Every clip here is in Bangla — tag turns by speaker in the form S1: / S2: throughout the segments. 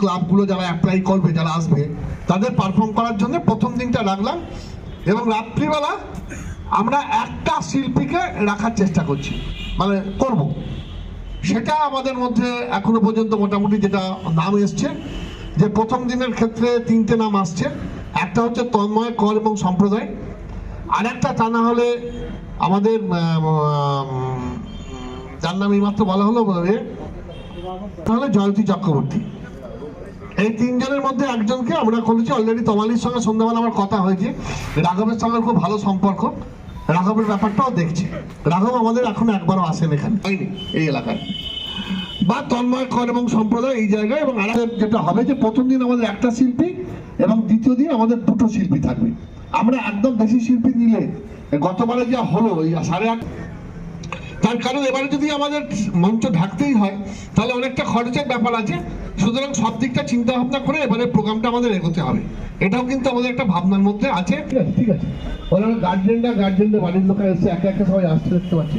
S1: ক্লাবগুলো যারা অ্যাপ্লাই করবে, যারা আসবে, তাদের পারফর্ম করার জন্য প্রথম দিনটা রাখলাম এবং রাত্রিবেলা আমরা একটা শিল্পীকে রাখার চেষ্টা করছি মানে করব। সেটা আমাদের মধ্যে এখনও পর্যন্ত মোটামুটি যেটা নাম এসছে, যে প্রথম দিনের ক্ষেত্রে তিনটে নাম আসছে। একটা হচ্ছে তন্ময় কর এবং সম্প্রদায় আর একটা তা না হলে আমাদের যার নাম এইমাত্র বলা হলো তাহলে জয়ন্তী চক্রবর্তী। এই তিনজনের মধ্যে একজনকে আমরা করেছি অলরেডি তমালির সঙ্গে। সন্ধ্যাবেলা আমার কথা হয়েছে। রাঘবের সঙ্গে খুব ভালো সম্পর্ক। রাঘবের ব্যাপারটাও দেখছি। রাঘব আমাদের এখন একবারও আসেন এখানে। এই এলাকায়। বা তন্ময় কর এবং সম্প্রদায় এই জায়গায় এবং আর যেটা হবে যে প্রথম দিন আমাদের একটা শিল্পী এবং দ্বিতীয় দিন আমাদের দুটো শিল্পী থাকবে। আমরা একদম বেশি শিল্পী নিলে গতবারে যা হলো সাড়ে আট তার কারণ এবারে যদি আমাদের মঞ্চ ঢাকতেই হয়, তাহলে অনেকটা খরচের ব্যাপার আছে। সুতরাং সব দিকটা চিন্তা ভাবনা করে এবারে প্রোগ্রামটা আমাদের এগোতে হবে। এটাও কিন্তু আমাদের একটা ভাবনার মধ্যে আছে। ঠিক আছে ঠিক আছে। ওনারা গার্জেনরা গার্জেনদের বাড়ির লোক এসে একে একে সবাই আসতে দেখতে পাচ্ছি।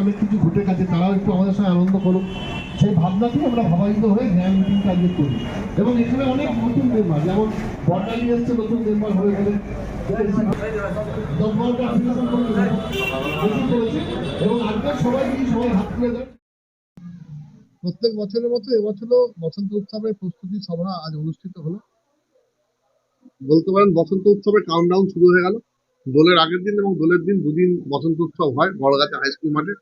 S1: অনেক কিছু ঘটে গেছে, তারাও একটু আমাদের সঙ্গে আনন্দ করুক। সেই ভাবনাতেই আমরা ভাবায়িত হয়ে জ্ঞান মিটিংটা আজকে করি। এবং এখানে অনেক নতুন মেম্বার যেমন বর্ডালি এসছে, নতুন মেম্বার হয়ে গেলে প্রত্যেক বছরের মতো এবছরও বসন্ত উৎসবের প্রস্তুতি সভা আজ অনুষ্ঠিত হলো। বলতে পারেন বসন্ত উৎসবের কাউন্টডাউন শুরু হয়ে গেল। দোলের আগের দিন এবং দোলের দিন দুদিন বসন্ত উৎসব হয়, বড়গাছা হাই স্কুল মাঠে।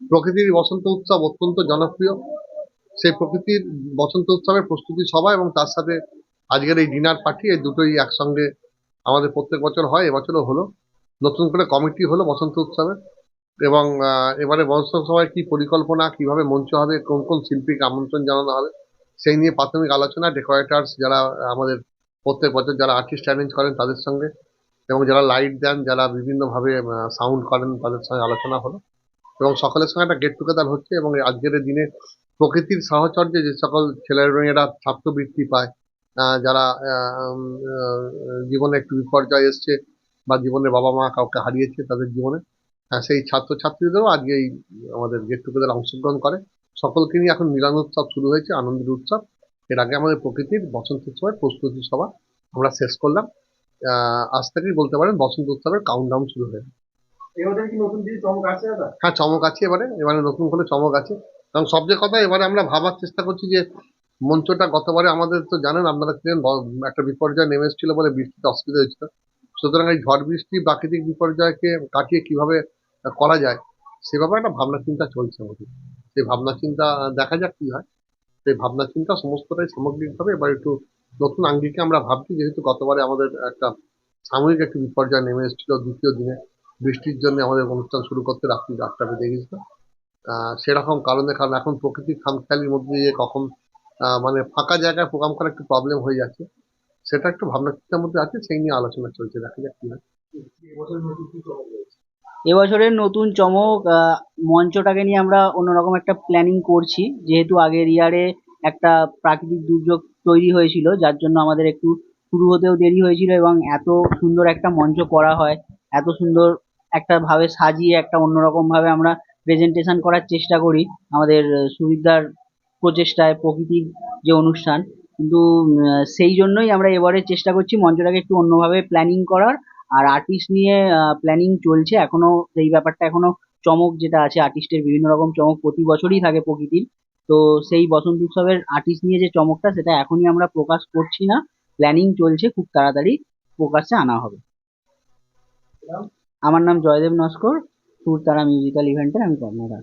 S1: প্রকৃতির বসন্ত উৎসব অত্যন্ত জনপ্রিয়। সেই প্রকৃতির বসন্ত উৎসবের প্রস্তুতি সভা এবং তার সাথে আজকের এই ডিনার পার্টি এই দুটোই একসঙ্গে আমাদের প্রত্যেক বছর হয়, এবছরও হলো। নতুন করে কমিটি হলো বসন্ত উৎসবের এবং এবারে বসন্ত সভায় কি পরিকল্পনা, কীভাবে মঞ্চ হবে, কোন কোন শিল্পীকে আমন্ত্রণ জানানো হবে, সেই নিয়ে প্রাথমিক আলোচনা ডেকোরেটার্স যারা আমাদের প্রত্যেক বছর যারা আর্টিস্ট অ্যারেঞ্জ করেন তাদের সঙ্গে এবং যারা লাইট দেন, যারা বিভিন্নভাবে সাউন্ড করেন তাদের সঙ্গে আলোচনা হলো। এবং সকলের সঙ্গে একটা গেট টুগেদার হচ্ছে এবং আজকের দিনে প্রকৃতির সাহচর্যে যে সকল ছেলে মেয়েরা ছাত্রবৃত্তি পায় যারা জীবনে একটু বিপর্যয় এসছে বা জীবনের বাবা মা কাউকে হারিয়েছে তাদের জীবনে সেই ছাত্রছাত্রীদেরও আজকে এই আমাদের গেট টুগেদার অংশগ্রহণ করে। সকলকে নিয়ে এখন মিলন উৎসব শুরু হয়েছে, আনন্দের উৎসব। এর আগে আমাদের প্রকৃতির বসন্ত উৎসবের প্রস্তুতি সভা আমরা শেষ করলাম। আজ থেকেই বলতে পারেন বসন্ত উৎসবের কাউন্টডাউন শুরু হয়ে হ্যাঁ চমক আছে এবারে। এবারে নতুন করে চমক আছে। এবং সবচেয়ে কথা এবারে আমরা ভাবার চেষ্টা করছি যে, মঞ্চটা গতবারে আমাদের তো জানেন, আপনারা ছিলেন একটা বিপর্যয় নেমে এসেছিল বলে বৃষ্টিতে অসুবিধা হয়েছিল। সুতরাং এই ঝড় বৃষ্টি প্রাকৃতিক বিপর্যয়কে কাটিয়ে কীভাবে করা যায়, সে ব্যাপারে একটা ভাবনা চিন্তা চলছে আমাদের। সেই ভাবনা চিন্তা, দেখা যাক কি হয়। সেই ভাবনা চিন্তা সমস্তটাই সামগ্রিকভাবে এবার একটু নতুন আঙ্গিকে আমরা ভাবছি, যেহেতু গতবারে আমাদের একটা সাময়িক একটি বিপর্যয় নেমে এসেছিল দ্বিতীয় দিনে। বৃষ্টির জন্য আমাদের অনুষ্ঠান শুরু করতে রাত্রি আটটা বেজে গেছিল। সেরকম কারণে কারণ এখন প্রকৃতির খামখেয়ালির মধ্যে দিয়ে কখন মানে ফাঁকা জায়গায় প্রোগ্রাম করা একটু প্রবলেম হয়ে যাচ্ছে। সেটা একটু ভাবনা চিন্তার মধ্যে আছে, সেই নিয়ে আলোচনা চলছে, দেখা যাক কি হয়।
S2: এবছরের নতুন চমক মঞ্চটাকে নিয়ে আমরা অন্যরকম একটা প্ল্যানিং করছি। যেহেতু আগের ইয়ারে একটা প্রাকৃতিক দুর্যোগ তৈরি হয়েছিল, যার জন্য আমাদের একটু শুরু হতেও দেরি হয়েছিল এবং এত সুন্দর একটা মঞ্চ করা হয়, এত সুন্দর একটা ভাবে সাজিয়ে, একটা অন্যরকম ভাবে আমরা প্রেজেন্টেশন করার চেষ্টা করি আমাদের সুবিধার প্রচেষ্টায়, প্রকৃতির যে অনুষ্ঠান। কিন্তু সেই জন্যই আমরা এবারে চেষ্টা করছি মঞ্চটাকে একটু অন্যভাবে প্ল্যানিং করার। আর আর্টিস্ট নিয়ে প্ল্যানিং চলছে এখনও। সেই ব্যাপারটা এখনও চমক যেটা আছে আর্টিস্টের বিভিন্ন রকম চমক প্রতি বছরই থাকে প্রকৃতির। তো সেই বসন্ত উৎসবের আর্টিস্ট নিয়ে যে চমকটা, সেটা এখনই আমরা প্রকাশ করছি না। প্ল্যানিং চলছে, খুব তাড়াতাড়ি প্রকাশ্যে আনা হবে। আমার নাম জয়দেব নস্কর সুরতারা মিউজিক্যাল ইভেন্টের আমি কর্ণধার।